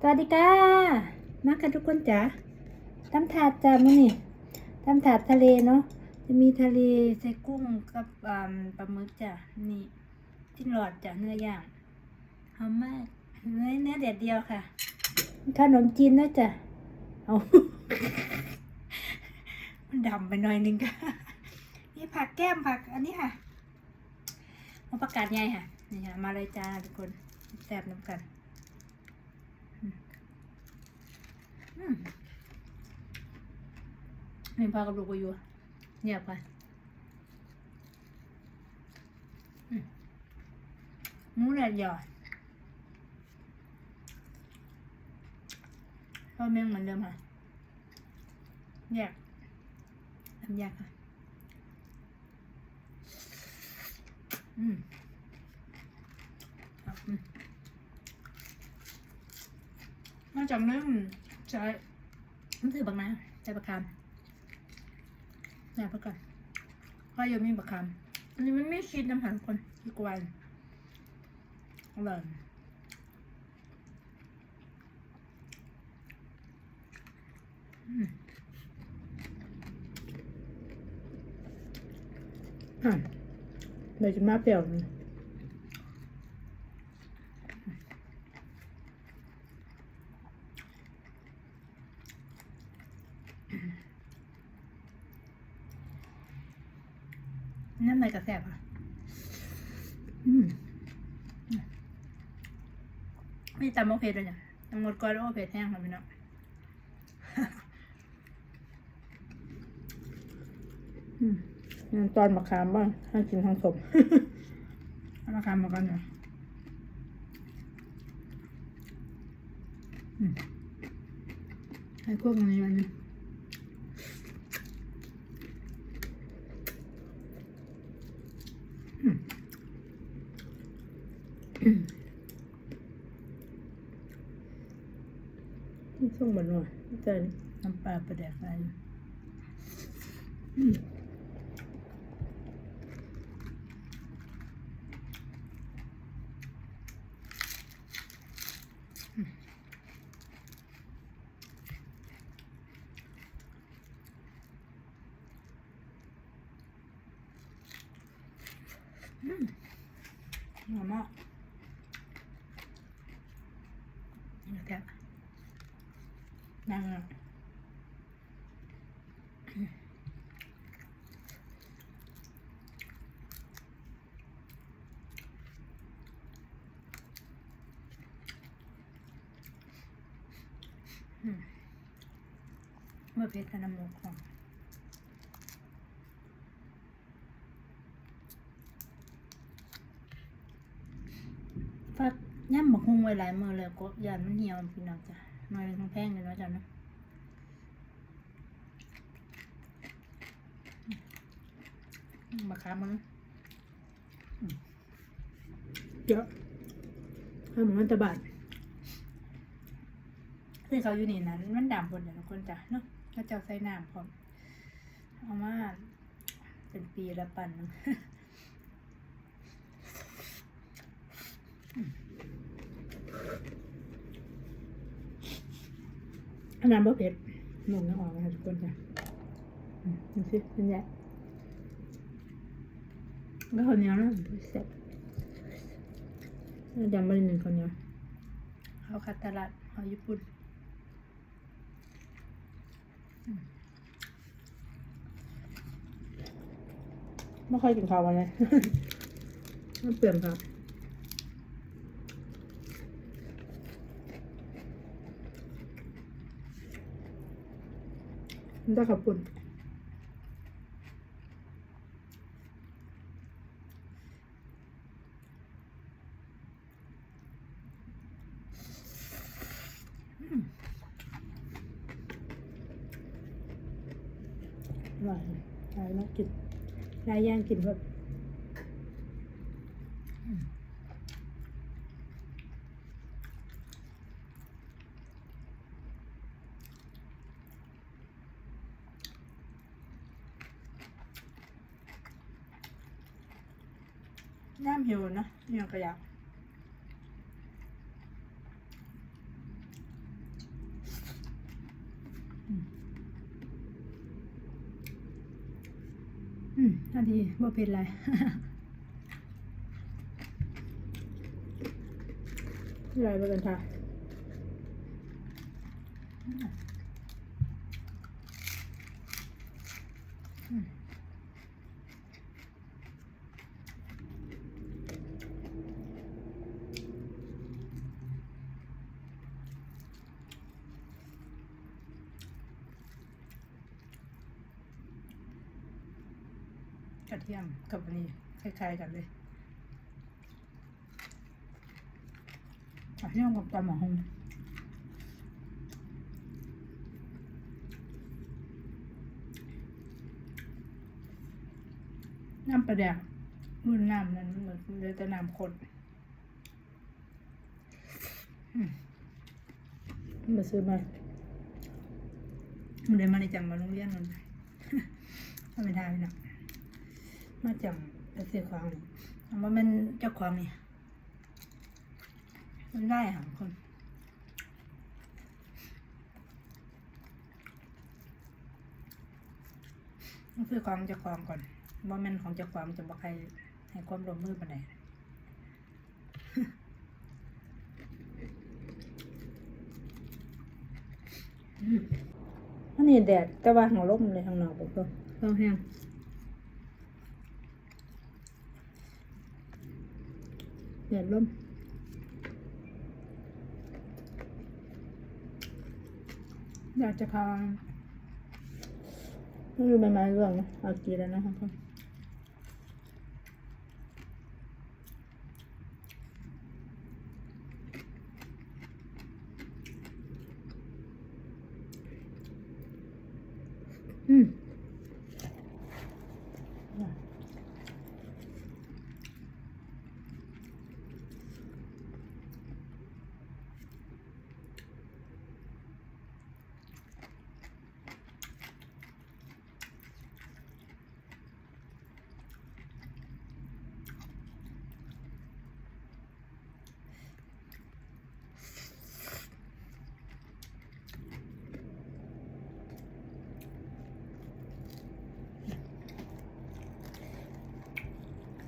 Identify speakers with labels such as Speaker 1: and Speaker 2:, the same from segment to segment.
Speaker 1: สวัสดีค่ะ มากันทุกคนจ๋าตำถาดจ้ามื้อนี่ตำถาดทะเลเนาะ จะมีทะเลใส่กุ้งกับอ่าปลาหมึกจ้ะ นี่ที่หลอดจ้ะเนื้อย่างหอมมากเนื้อเนื้อเด็ดเดียวค่ะ ขนมจีนนะจ้ะ เอา มันดำไปหน่อยนึงค่ะ นี่ผักแก้มผักอันนี้ค่ะมาประกาศไงค่ะ นี่ค่ะ มาเลยจ้าทุกคนแซ่บน้ำกัน อืม นี่พากับลูกไปอยู่เงียบไปมหมูแดดเดียวพ่อแม่งเหมือนเดิมค่ะแยกทำแยกค่ะ อืมอืมนอกจากนั้น ใช้มันถือบางนะใช้ประคำนี่ยเพื่อก่อนเพรายังมีประคำอันนี้มันไม่คิดน้ำหันคนที่กวนอร่อยอืมอะเดี๋ยวจะมาเปรี้ยวนึงน้ำในกระแสบอะ อืมไม่ตำโอเคเลยจ้ะตำหมดก้อนแล้วโอเคแห้งค่ะพี่น้องอืมยังตอนมะขามบ้างให้กินทั้งสมเอามะขามมาก่อนเนาะอืมให้พวกนี้มันอืม อืมนี่ส่งมาหน่อยเจอน้ำปลาประแดกอะไรอืม อืมหอมมากนี่แก นั่งอะอืมเมื่อเพชรน้ำมูกของฝากย่ำบักฮุงไว้หลายมือเลยก็ยานมันเหี่ยวพี่น้องจ้ะ หน่อยหนึงทั้งแพงเลยเนาะจ้ะเนาะอืมมาค้ามึงอืมเยอะถ้ามันมันตะบาดที่เขาอยู่นี่นะมันดำหมดเลยทุกคนจ้ะเนาะเขาเจ้าใส่น้ำพร้อมเอามาเป็นปีละปันหนึ่ง อันนั้นบ่เผ็ดหนุ่มน้ำออกนะคะทุกคนจ้ะอืมดูสิเป็นไงแล้วข้าวเหนียวนะเสร็จแล้วยำบะหมี่ข้าวเหนียวข้าวคัตตาลัดข้าวญี่ปุ่นอืมไม่ค่อยกินข้าววันเลยมันเปลี่ยนครับันจะขับคุณอร่อยอร่อยมากกินลายย่างกินแบบ ยังขยะอืมทันทีว่าเป็นไรอะไรบ้างค่ะ กระเทียมกับอันนี้คล้ายๆกันเลยกระเทียมกับตำหมกหงน้ำปลาแดกรุ่นน้ำนั้นเหมือนเลยแต่น้ำข้นมาซื้อมาเมันเลยมาในจังมาโรงเรียนมันก็ไม่ได้พี่น้อง มาจำไปซื้อของนี่ถามว่ามันเจ้าของนี่มันได้ค่ะคนต้องซื้อของเจ้าของก่อนว่ามันของเจ้าของจะบอกใครให้ความร่วมมือปานใดอันนี้แดดแต่ว่าหัวลมเลยทางนอกไปก็ต้องแห้ง แดดร่มอยากจะพาไม่รู้ใบไม้เรื่องนะเอากี่แล้วนะครับพ่ออืม อืม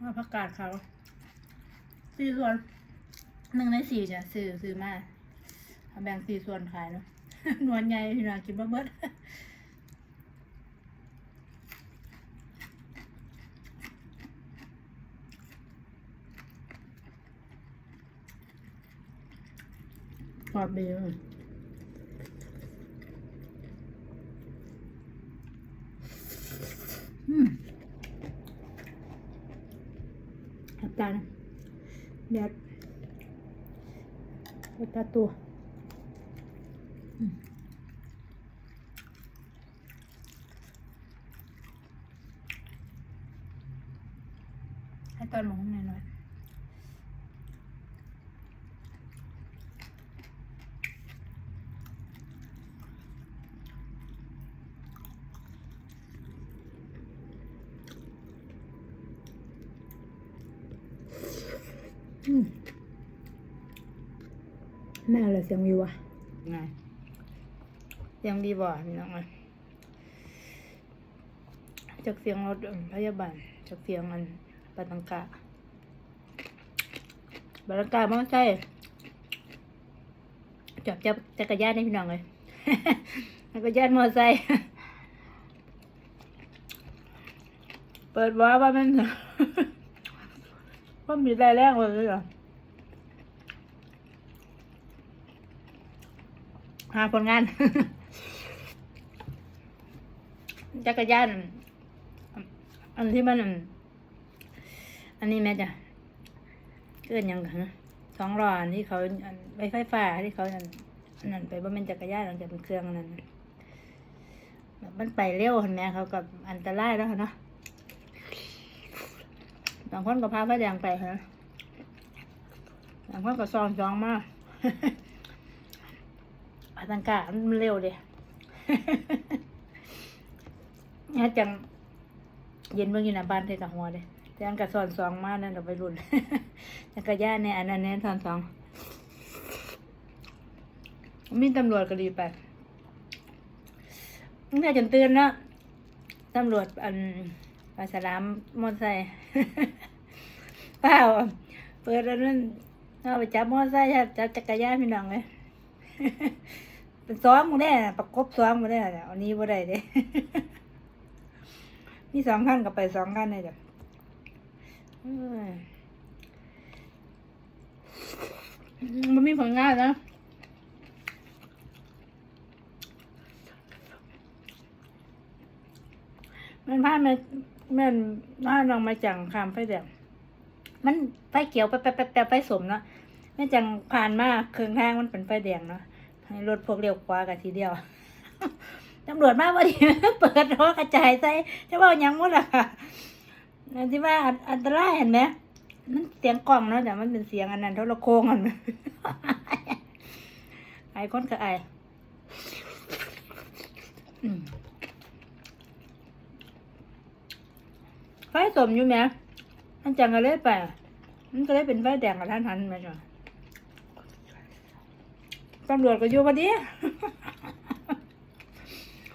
Speaker 1: ว่าผักกาศเขาสี่ส่วนหนึ่งในสี่จะซื้อซื้อมาแบ่งสี่ส่วนขายเนาะนวลใหญ่พี่น้องกินบ่เบิด อบดีเลยอืมน้ำตาลแดดน้ำตาตัวอืมให้ตอนหมูหน่อยหน่อยอืม แม่อะไรเสียงวิวอะไงเสียงดีบ่พี่น้องเอ้ยจากเสียงรถพยาบาลจากเสียงอันปาตังกาบาตังกาไม่ใช่จับจับจักรยานให้พี่น้องเลยจักรยานมอไซค์เปิดว้าว่ามัน ว่ามีแรงแรงเลยเหรอหาผลงาน จักรยาน อันที่มัน อันนี้แม่จ้ะเกินยังกันนะสองล้อนที่เขาอันไฟไฟฟ้าที่เขาอันอันนั้นไปว่าเป็นจักรยานหลังจากเป็นเครื่องนั้นแบบมันไปเร็วเห็นไหมเขากับอันตรายแล้วเนาะ บางคนก็พาไฟแดงไปฮะบางคนก็ซองซองมากอาตังกามันเร็วเด้เนี่ยจัง เย็นเบิ่อยู่หน้าบ้านเทกับหัวเด้แต่อันกะสอนสองมานั่นกับไปรุ่นจักรยานเนี่ยอันนั้นเนี่ยสอนสอง มีตำรวจก็ดีไปตั้งแต่จนตื่นนะตำรวจอัน ปลาสลามมอไซค์เปล่าเปิดอันนั้นเอาไปจับมอไซค์จับจักรยานพี่น้องเลยเป็นซ้อมมาได้ประกบซ้อมมาได้น่ะอันนี้บ่ได้เด้มีสองขั้นก็ไปสองขั้นเลยจ้ะมันมีผลงานนะมันพลาแม่ แม่นพาน้องมาจังคามไฟแดงมันไฟเขียวไปไปไปไปไฟสมเนาะแม่จังผ่านมากเครื่องทางมันเป็นไฟแดงเนาะให้รถพวกเลี้ยวขวากันทีเดียวตำรวจมาพอดีเปิดรถกระจายใส่จะว่ายังหมดอะค่ะอันที่ว่าอันตรายเห็นไหมมันเสียงกล่องเนาะแต่มันเป็นเสียงอันนั้นโทรโคงอันไอ้คนก็ไออืม ไฟสมอยู่ไหมมันจังก็เลยไปมันก็เลยเป็นไฟแดงกับท่านทันไหมจ๊ะตำรวจก็อยู่พอดี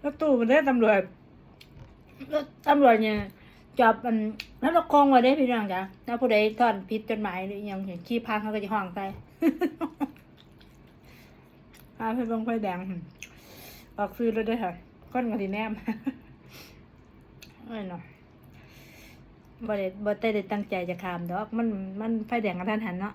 Speaker 1: แล้วตู้มันได้ตำรวจแล้วตำรวจเนี่ยจับมันแล้วเราคงไว้ได้พี่น้องจ้ะถ้าผู้ใดทอนผิดจดหมายหรือยังอย่างขี้พังเขาก็จะห้องไปพาไปลงไฟแดง ออกซื้อแล้วด้วยค่ะก้นกับทีแนมเอ้ยเนาะ บ่ได้บ่ได้ได้ตั้งใจจะขามดอก มันมันไฟแดงกับท่านหันเนาะ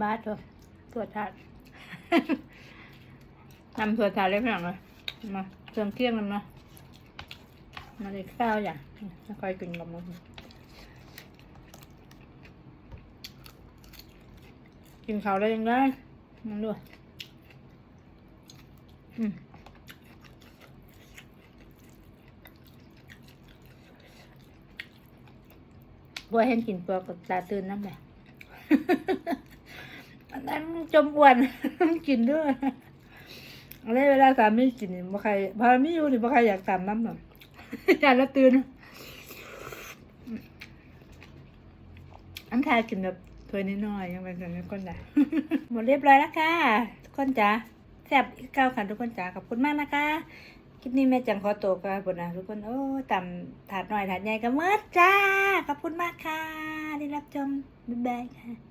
Speaker 1: บาสตัวตรวจทานทำตรวจทานเลยพี่น้องเลยมาเครื่องเคี่ยงกันมามาเลยข้าวอย่างค่อยกินกับมันกินข้าวได้ยังไงมันด้วยอืมบัวเห็นกินตัวกับตาตื่นน้ำแหละ นนั้นจมอ้วนกินด้วยอะไรเวลาสามีกินนี่บ่ใครพอมีอยู่นี่บ่ใครอยากตามน้ำหรอกอยากละตื่นอันทากินแบบถ้วยน้อยๆยังเป็นแบบนี้คนด่าหมดเรียบร้อยแล้วค่ะ ทุกคนจ๋าแซ่บอีกเก้าขันทุกคนจ๋าขอบคุณมากนะคะ คลิปนี้แม่จังขอตัวกันบุญนะทุกคน โอ้ตำถาดหน่อยถาดใหญ่ก็เมื่อจ้า ขอบคุณมากค่ะได้รับชม บ๊ายบายค่ะ